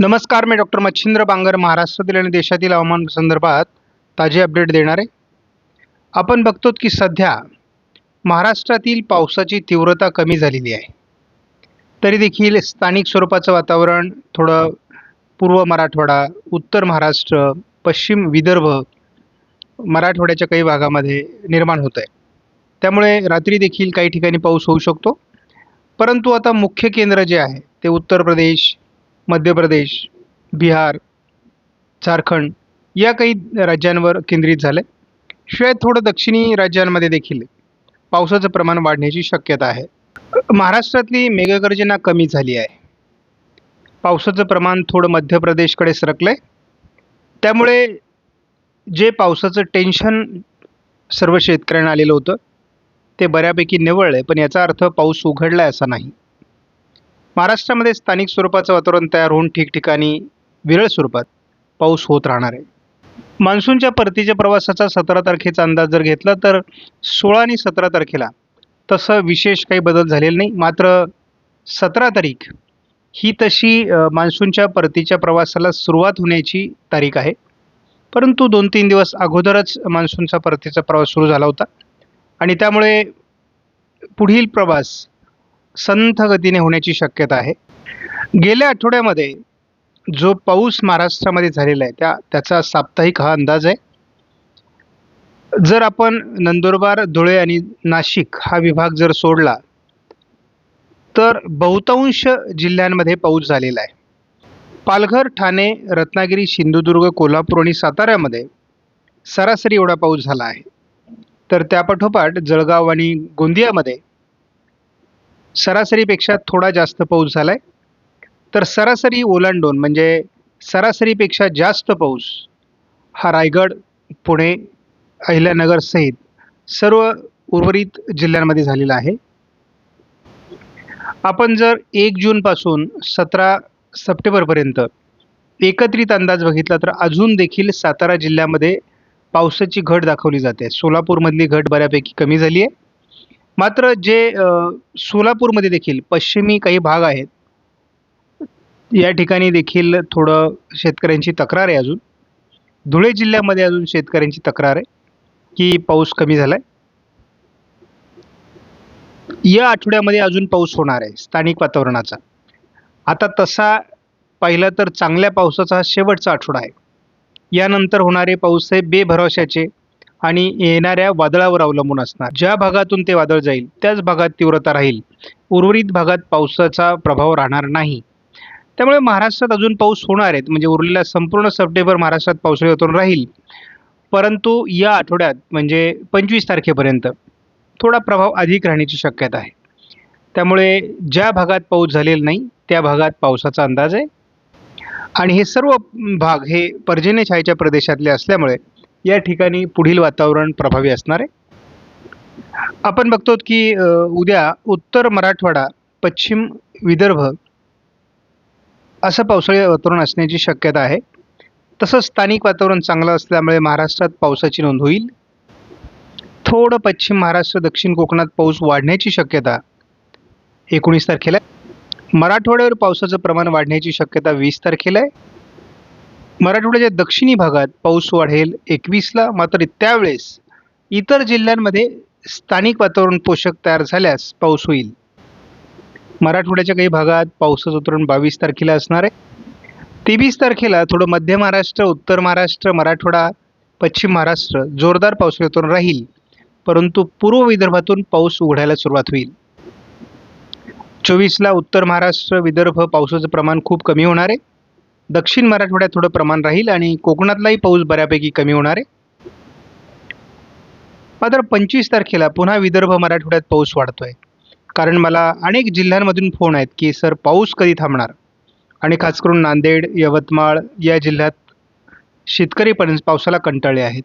नमस्कार मी डॉक्टर मच्छिंद्र बांगर महाराष्ट्रातील आणि देशातील हवामान संदर्भात ताजे अपडेट देणार. आहे आपण बघतो की सध्या महाराष्ट्रातील पावसाची तीव्रता कमी झालेली आहे. तरी देखील स्थानिक स्वरूपाचं वातावरण थोडं पूर्व मराठवाडा उत्तर महाराष्ट्र पश्चिम विदर्भ मराठवाड्याच्या काही भागामध्ये निर्माण होत आहे त्यामुळे रात्री देखील काही ठिकाणी पाऊस होऊ शकतो. परंतु आता मुख्य केंद्र जे आहे ते उत्तर प्रदेश मध्य प्रदेश बिहार झारखंड या काही राज्यांवर केंद्रित झालं आहे शिवाय थोडं दक्षिणी राज्यांमध्ये देखील पावसाचं प्रमाण वाढण्याची शक्यता आहे. महाराष्ट्रातली मेघगर्जना कमी झाली आहे. पावसाचं प्रमाण थोडं मध्य प्रदेशकडे सरकलं आहे त्यामुळे जे पावसाचं टेन्शन सर्व शेतकऱ्यांना आलेलं होतं ते बऱ्यापैकी निवळलं आहे पण याचा अर्थ पाऊस उघडला आहे असा नाही. महाराष्ट्रामध्ये स्थानिक स्वरूपाचं वातावरण तयार होऊन ठिकठिकाणी विरळ स्वरूपात पाऊस होत राहणार आहे. मान्सूनच्या परतीच्या प्रवासाचा सतरा तारखेचा अंदाज जर घेतला तर सोळा आणि सतरा तारखेला तसं विशेष काही बदल झालेला नाही. मात्र सतरा तारीख ही तशी मान्सूनच्या परतीच्या प्रवासाला सुरुवात होण्याची तारीख आहे. परंतु दोन तीन दिवस अगोदरच मान्सूनचा परतीचा प्रवास सुरू झाला होता. आणि त्यामुळे पुढील प्रवास संथ गतीने होण्याची शक्यता आहे. गेल्या आठवड्यामध्ये जो पाऊस महाराष्ट्रामध्ये झालेला आहे त्या त्याचा साप्ताहिक हा अंदाज आहे. जर आपण नंदुरबार धुळे आणि नाशिक हा विभाग जर सोडला तर बहुतांश जिल्ह्यांमध्ये पाऊस झालेला आहे. पालघर ठाणे रत्नागिरी सिंधुदुर्ग कोल्हापूर आणि साताऱ्यामध्ये सरासरी एवढा पाऊस झाला आहे. तर त्यापाठोपाठ जळगाव आणि गोंदियामध्ये सरासरीपेक्षा थोडा जास्त पाऊस झाला आहे तर सरासरी ओलांडून म्हणजे सरासरीपेक्षा जास्त पाऊस हा रायगड पुणे अहिल्यानगरसहित सर्व उर्वरित जिल्ह्यांमध्ये झालेला आहे. आपण जर एक जूनपासून सतरा सप्टेंबरपर्यंत एकत्रित अंदाज बघितला तर अजून देखील सातारा जिल्ह्यामध्ये पावसाची घट दाखवली जाते. सोलापूरमधली घट बऱ्यापैकी कमी झाली आहे. मात्र जे सोलापूरमध्ये देखील पश्चिमी काही भाग आहेत या ठिकाणी देखील थोडं शेतकऱ्यांची तक्रार आहे अजून. धुळे जिल्ह्यामध्ये अजून शेतकऱ्यांची तक्रार आहे की पाऊस कमी झाला आहे या आठवड्यामध्ये अजून पाऊस होणार आहे स्थानिक वातावरणाचा. आता तसा पाहिलं तर चांगल्या पावसाचा हा शेवटचा आठवडा आहे. यानंतर होणारे पाऊस हे बेभरवशाचे आणि येणाऱ्या वादळावर अवलंबून असणार. ज्या भागातून ते वादळ जाईल त्याच भागात तीव्रता राहील. उर्वरित भागात पावसाचा प्रभाव राहणार नाही. त्यामुळे महाराष्ट्रात अजून पाऊस होणार आहेत. म्हणजे उरलेला संपूर्ण सप्टेंबर महाराष्ट्रात पावसाळी वातावरण राहील. परंतु या आठवड्यात म्हणजे पंचवीस तारखेपर्यंत थोडा प्रभाव अधिक राहण्याची शक्यता आहे. त्यामुळे ज्या भागात पाऊस झालेला नाही त्या भागात पावसाचा अंदाज आहे. आणि हे सर्व भाग हे पर्जन्य छायेच्या प्रदेशातले असल्यामुळे या ठिकाणी पुढील वातावरण प्रभावी असणार आहे. आपण बघतो की उद्या उत्तर मराठवाडा पश्चिम विदर्भ असं पावसाळी वातावरण असण्याची शक्यता आहे. तसंच स्थानिक वातावरण चांगलं असल्यामुळे महाराष्ट्रात पावसाची नोंद होईल. थोडं पश्चिम महाराष्ट्र दक्षिण कोकणात पाऊस वाढण्याची शक्यता एकोणीस तारखेला आहे. मराठवाड्यावर पावसाचं प्रमाण वाढण्याची शक्यता वीस तारखेला आहे. मराठवाड्याच्या दक्षिणी भागात पाऊस वाढेल एकवीसला. मात्र त्यावेळेस इतर जिल्ह्यांमध्ये स्थानिक वातावरण पोषक तयार झाल्यास पाऊस होईल. मराठवाड्याच्या काही भागात पावसाचं उतरण बावीस तारखेला असणार आहे. तेवीस तारखेला थोडं मध्य महाराष्ट्र उत्तर महाराष्ट्र मराठवाडा पश्चिम महाराष्ट्र जोरदार पावसाळी उतरण राहील. परंतु पूर्व विदर्भातून पाऊस उघडायला सुरुवात होईल. चोवीसला उत्तर महाराष्ट्र विदर्भ पावसाचं प्रमाण खूप कमी होणार आहे. दक्षिण मराठवाड्यात थोडं प्रमाण राहील आणि कोकणातलाही पाऊस बऱ्यापैकी कमी होणार आहे. मात्र पंचवीस तारखेला पुन्हा विदर्भ मराठवाड्यात पाऊस वाढतोय. कारण मला अनेक जिल्ह्यांमधून फोन आहेत की सर पाऊस कधी थांबणार? आणि खास करून नांदेड यवतमाळ या जिल्ह्यात शेतकरी पण पावसाला कंटाळले आहेत.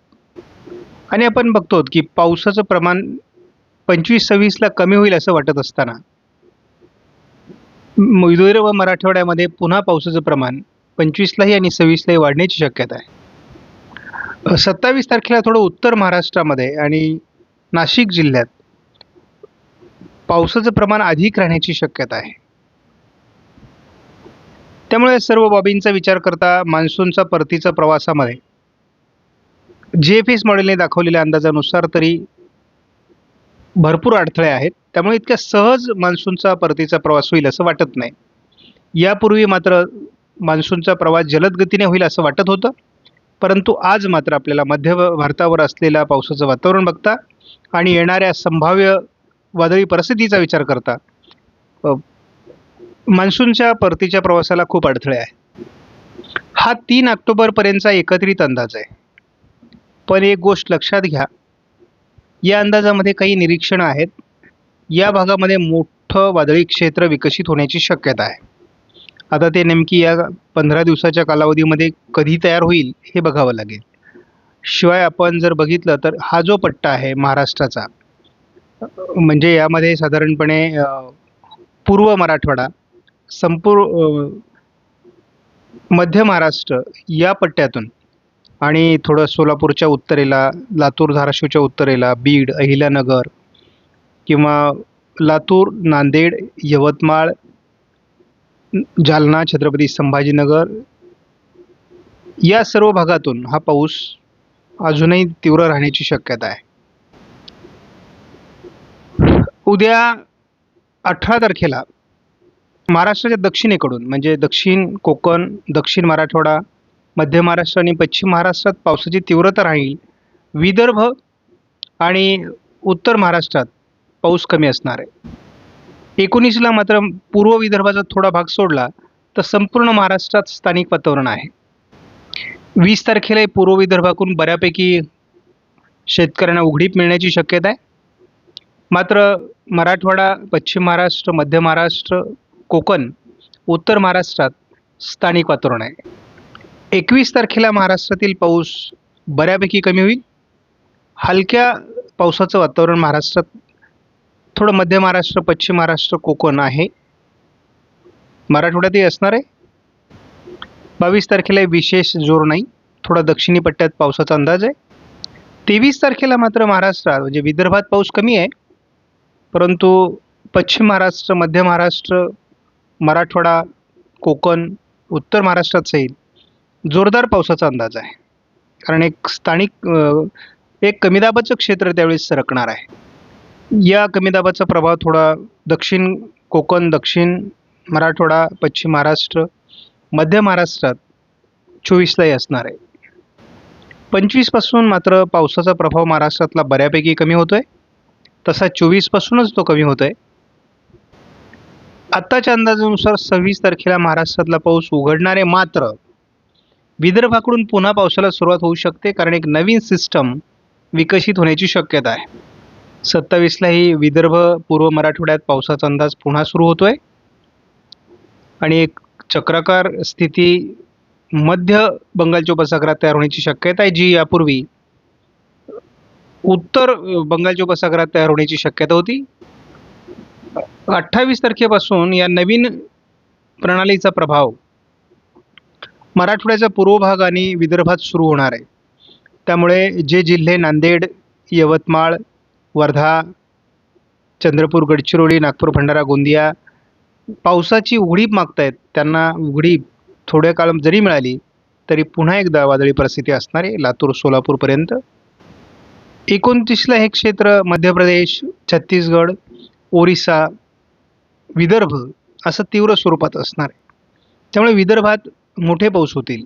आणि आपण बघतो की पावसाचं प्रमाण पंचवीस सव्वीसला कमी होईल असं वाटत असताना विदर्भ मराठवाड्यामध्ये पुन्हा पावसाचं प्रमाण पंचवीसलाही आणि सव्वीसलाही वाढण्याची शक्यता आहे. सत्तावीस तारखेला थोडं उत्तर महाराष्ट्रामध्ये आणि नाशिक जिल्ह्यात पावसाचं प्रमाण अधिक राहण्याची शक्यता आहे. त्यामुळे सर्व बाबींचा विचार करता मान्सूनचा परतीचा प्रवासामध्ये जी एफ एस मॉडेलने दाखवलेल्या अंदाजानुसार तरी भरपूर अडथळे आहेत. त्यामुळे इतक्या सहज मान्सूनचा परतीचा प्रवास होईल असं वाटत नाही. यापूर्वी मात्र मान्सूनचा प्रवास जलद गतीने होईल असं वाटत होतं. परंतु आज मात्र आपल्याला मध्य भारतावर असलेल्या पावसाचं वातावरण बघता आणि येणाऱ्या संभाव्य वादळी परिस्थितीचा विचार करता मान्सूनच्या परतीच्या प्रवासाला खूप अडथळे आहे. हा तीन ऑक्टोबरपर्यंतचा एकत्रित अंदाज आहे. पण एक गोष्ट लक्षात घ्या या अंदाजामध्ये काही निरीक्षणं आहेत. या भागामध्ये मोठं वादळी क्षेत्र विकसित होण्याची शक्यता आहे. आता ते नेमकी या पंधरा दिवसाच्या कालावधीमध्ये कधी तयार होईल हे बघावं लागेल. शिवाय आपण जर बघितलं तर हा जो पट्टा आहे महाराष्ट्राचा म्हणजे यामध्ये साधारणपणे पूर्व मराठवाडा संपूर्ण मध्य महाराष्ट्र या पट्ट्यातून आणि थोडं सोलापूरच्या उत्तरेला लातूर धाराशिवच्या उत्तरेला बीड अहिल्यानगर किंवा लातूर नांदेड यवतमाळ जालना छत्रपती संभाजीनगर या सर्व भागातून हा पाऊस अजूनही तीव्र राहण्याची शक्यता आहे. उद्या अठरा तारखेला महाराष्ट्राच्या दक्षिणेकडून म्हणजे दक्षिण कोकण दक्षिण मराठवाडा मध्य महाराष्ट्र आणि पश्चिम महाराष्ट्रात पावसाची तीव्रता राहील. विदर्भ आणि उत्तर महाराष्ट्रात पाऊस कमी असणार आहे. एकोणीसला मात्र पूर्व विदर्भाचा थोडा भाग सोडला तर संपूर्ण महाराष्ट्रात स्थानिक वातावरण आहे. वीस तारखेला पूर्व विदर्भाकडून बऱ्यापैकी शेतकऱ्यांना उघडीप मिळण्याची शक्यता आहे. मात्र मराठवाडा पश्चिम महाराष्ट्र मध्य महाराष्ट्र कोकण उत्तर महाराष्ट्रात स्थानिक वातावरण आहे. एकवीस तारखेला महाराष्ट्रातील पाऊस बऱ्यापैकी कमी होईल. हलक्या पावसाचं वातावरण महाराष्ट्रात थोडं मध्य महाराष्ट्र पश्चिम महाराष्ट्र कोकण आहे. मराठवाड्यातही असणार आहे. बावीस तारखेला विशेष जोर नाही. थोडा दक्षिणी पट्ट्यात पावसाचा अंदाज आहे. तेवीस तारखेला मात्र महाराष्ट्रात म्हणजे विदर्भात पाऊस कमी आहे. परंतु पश्चिम महाराष्ट्र मध्य महाराष्ट्र मराठवाडा कोकण उत्तर महाराष्ट्रात सहित जोरदार पावसाचा अंदाज आहे. कारण एक स्थानिक एक कमी दाबाचं क्षेत्र त्यावेळेस सरकणार आहे. या कमी दाबाचा प्रभाव थोडा दक्षिण कोकण दक्षिण मराठवाडा पश्चिम महाराष्ट्र मध्य महाराष्ट्रात चोवीसलाही असणार आहे. पंचवीसपासून मात्र पावसाचा प्रभाव महाराष्ट्रातला बऱ्यापैकी कमी होतो आहे तसा चोवीसपासूनच तो कमी होतो आहे आत्ताच्या अंदाजानुसार सव्वीस तारखेला महाराष्ट्रातला पाऊस उघडणार आहे मात्र विदर्भाकडून पुन्हा पावसाला सुरुवात होऊ शकते कारण एक नवीन सिस्टम विकसित होण्याची शक्यता आहे. सत्तावीसलाही विदर्भ पूर्व मराठवाड्यात पावसाचा अंदाज पुन्हा सुरू होतो आहे आणि एक चक्राकार स्थिती मध्य बंगालच्या उपसागरात तयार होण्याची शक्यता आहे जी यापूर्वी उत्तर बंगालच्या उपसागरात तयार होण्याची शक्यता होती. अठ्ठावीस तारखेपासून या नवीन प्रणालीचा प्रभाव मराठवाड्याचा पूर्व भाग आणि विदर्भात सुरू होणार आहे. त्यामुळे जे जिल्हे नांदेड यवतमाळ वर्धा चंद्रपूर गडचिरोली नागपूर भंडारा गोंदिया पावसाची उघडीप मागतायत. त्यांना उघडीप थोड्या काळ जरी मिळाली तरी पुन्हा एकदा वादळी परिस्थिती असणारे लातूर सोलापूरपर्यंत एकोणतीसला हे क्षेत्र मध्य प्रदेश छत्तीसगड ओरिसा विदर्भ असं तीव्र स्वरूपात असणार आहे. त्यामुळे विदर्भात मोठे पाऊस होतील.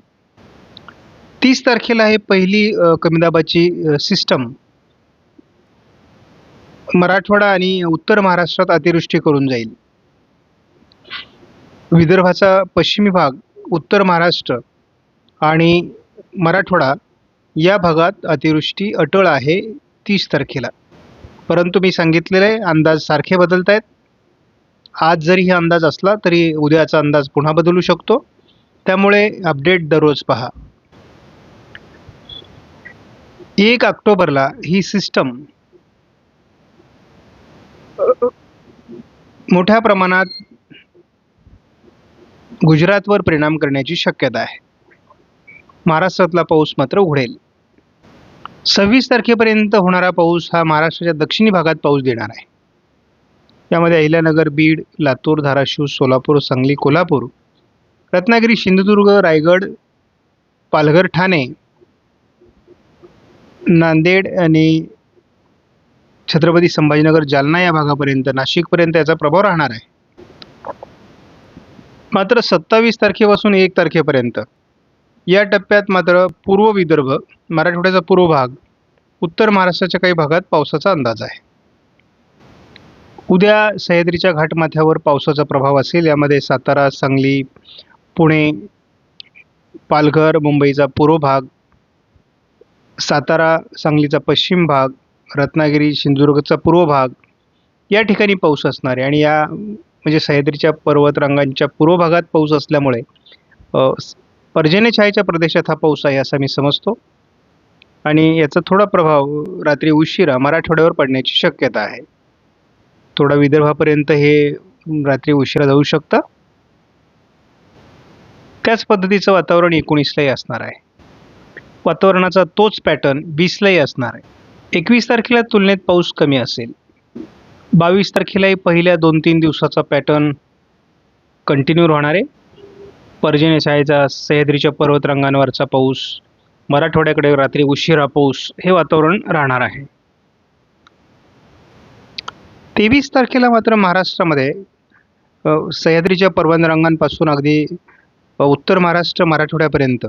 तीस तारखेला हे पहिली कमीदाबाची कमी दाबाची सिस्टम मराठवाडा आणि उत्तर महाराष्ट्रात अतिवृष्टी करून जाईल. विदर्भाचा पश्चिमी भाग उत्तर महाराष्ट्र आणि मराठवाडा या भागात अतिवृष्टी अटळ आहे तीस तारखेला. परंतु मी सांगितलेले अंदाज सारखे बदलत आहेत आज जरी हा अंदाज असला तरी उद्याचा अंदाज पुन्हा बदलू शकतो. त्यामुळे अपडेट दररोज पहा. एक ऑक्टोबरला ही सिस्टम मोठ्या प्रमाणात गुजरातवर परिणाम करण्याची शक्यता आहे. महाराष्ट्रातला पाऊस मात्र उघडेल. सव्वीस तारखेपर्यंत होणारा पाऊस हा महाराष्ट्राच्या दक्षिणी भागात पाऊस देणार आहे. यामध्ये अहिल्यानगर बीड लातूर धाराशिव सोलापूर सांगली कोल्हापूर रत्नागिरी सिंधुदुर्ग रायगड पालघर ठाणे नांदेड आणि छत्रपती संभाजीनगर जालना या भागापर्यंत नाशिकपर्यंत याचा प्रभाव राहणार आहे. मात्र सत्तावीस तारखेपासून एक तारखेपर्यंत या टप्प्यात मात्र पूर्व विदर्भ मराठवाड्याचा पूर्व भाग उत्तर महाराष्ट्राच्या काही भागात पावसाचा अंदाज आहे. उद्या सह्याद्रीच्या घाटमाथ्यावर पावसाचा प्रभाव असेल यामध्ये सातारा सांगली पुणे पालघर मुंबईचा पूर्व भाग सातारा सांगलीचा पश्चिम भाग रत्नागिरी सिंधुदुर्गचा पूर्व भाग या ठिकाणी पाऊस असणार आहे. आणि या म्हणजे सह्याद्रीच्या पर्वतरांगांच्या पूर्व भागात पाऊस असल्यामुळे पर्जन्यछायेच्या प्रदेशात हा पाऊस आहे असं मी समजतो. आणि याचा थोडा प्रभाव रात्री उशिरा मराठवाड्यावर पडण्याची शक्यता आहे. थोडा विदर्भापर्यंत हे रात्री उशिरा जाऊ शकतं. त्याच पद्धतीचं वातावरण एकोणीसलाही असणार आहे. वातावरणाचा तोच पॅटर्न वीसलाही असणार आहे. एकवीस तारखेला तुलनेत पाऊस कमी असेल. बावीस तारखेलाही पहिल्या दोन तीन दिवसाचा पॅटर्न कंटिन्यू राहणार आहे. पर्जन्य सह्याद्रीच्या पर्वतरांगांवरचा पाऊस मराठवाड्याकडे रात्री उशिरा पाऊस हे वातावरण राहणार आहे. तेवीस तारखेला मात्र महाराष्ट्रामध्ये सह्याद्रीच्या पर्वतरांगांपासून अगदी उत्तर महाराष्ट्र मराठवाड्यापर्यंत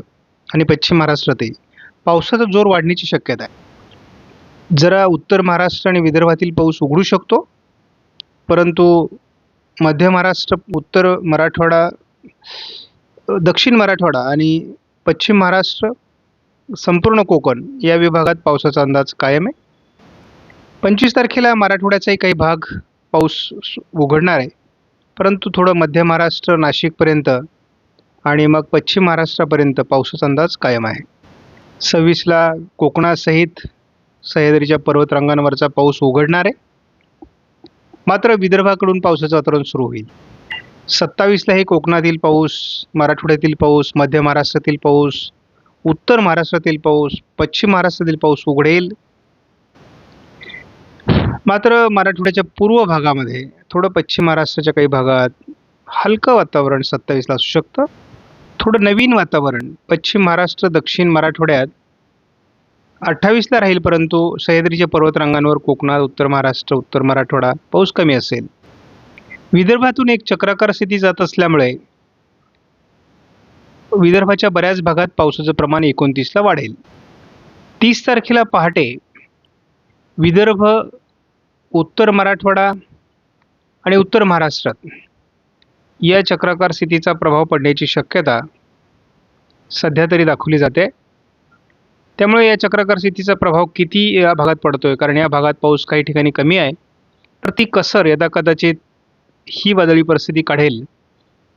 आणि पश्चिम महाराष्ट्रातही पावसाचा जोर वाढण्याची शक्यता आहे. जरा उत्तर महाराष्ट्र आणि विदर्भातील पाऊस उघडू शकतो. परंतु मध्य महाराष्ट्र उत्तर मराठवाडा दक्षिण मराठवाडा आणि पश्चिम महाराष्ट्र संपूर्ण कोकण या विभागात पावसाचा अंदाज कायम आहे. पंचवीस तारखेला मराठवाड्याचाही काही भाग पाऊस उघडणार आहे. परंतु थोडं मध्य महाराष्ट्र नाशिकपर्यंत आणि मग पश्चिम महाराष्ट्रापर्यंत पावसाचा अंदाज कायम आहे. सव्वीसला कोकणासहित सह्याद्रीच्या पर्वतरांगांवरचा पाऊस उघडणार आहे. मात्र विदर्भाकडून पावसाचं वातावरण सुरू होईल. सत्तावीसला हे कोकणातील पाऊस मराठवाड्यातील पाऊस मध्य महाराष्ट्रातील पाऊस उत्तर महाराष्ट्रातील पाऊस पश्चिम महाराष्ट्रातील पाऊस उघडेल. मात्र मराठवाड्याच्या पूर्व भागामध्ये थोडं पश्चिम महाराष्ट्राच्या काही भागात हलकं वातावरण सत्तावीसला असू शकतं. थोडं नवीन वातावरण पश्चिम महाराष्ट्र दक्षिण मराठवाड्यात अठ्ठावीसला राहील परंतु सह्याद्रीच्या पर्वतरांगांवर कोकणात उत्तर महाराष्ट्र उत्तर मराठवाडा पाऊस कमी असेल. विदर्भातून एक चक्राकार स्थिती जात असल्यामुळे विदर्भाच्या बऱ्याच भागात पावसाचं प्रमाण एकोणतीसला वाढेल. तीस तारखेला पहाटे विदर्भ उत्तर मराठवाडा आणि उत्तर महाराष्ट्रात या चक्राकार स्थितीचा प्रभाव पडण्याची शक्यता सध्या तरी दाखवली जाते. त्यामुळे या चक्राकार स्थितीचा प्रभाव किती या भागात पडतो आहे कारण या भागात पाऊस काही ठिकाणी कमी आहे. तर ती कसर यदा कदाचित ही वादळी परिस्थिती काढेल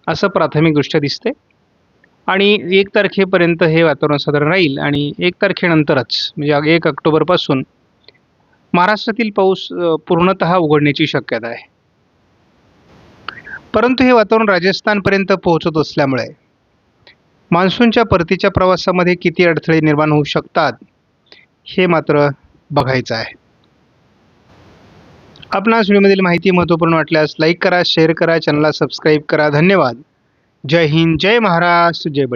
असं प्राथमिकदृष्ट्या दिसते आणि एक तारखेपर्यंत हे वातावरण साधारण राहील आणि एक तारखेनंतरच म्हणजे एक ऑक्टोबरपासून महाराष्ट्रातील पाऊस पूर्णत पूर्णतः उघडण्याची शक्यता आहे. परंतु हे वातावरण राजस्थानपर्यंत पोहोचत असल्यामुळे मान्सूनच्या परतीच्या प्रवासामध्ये किती अडथळे निर्माण होऊ शकतात हे मात्र बघायचं आहे. आपणास व्हिडिओमधील माहिती महत्त्वपूर्ण वाटल्यास लाईक करा शेअर करा चॅनलला सबस्क्राईब करा. धन्यवाद. जय हिंद जय महाराष्ट्र जय बळी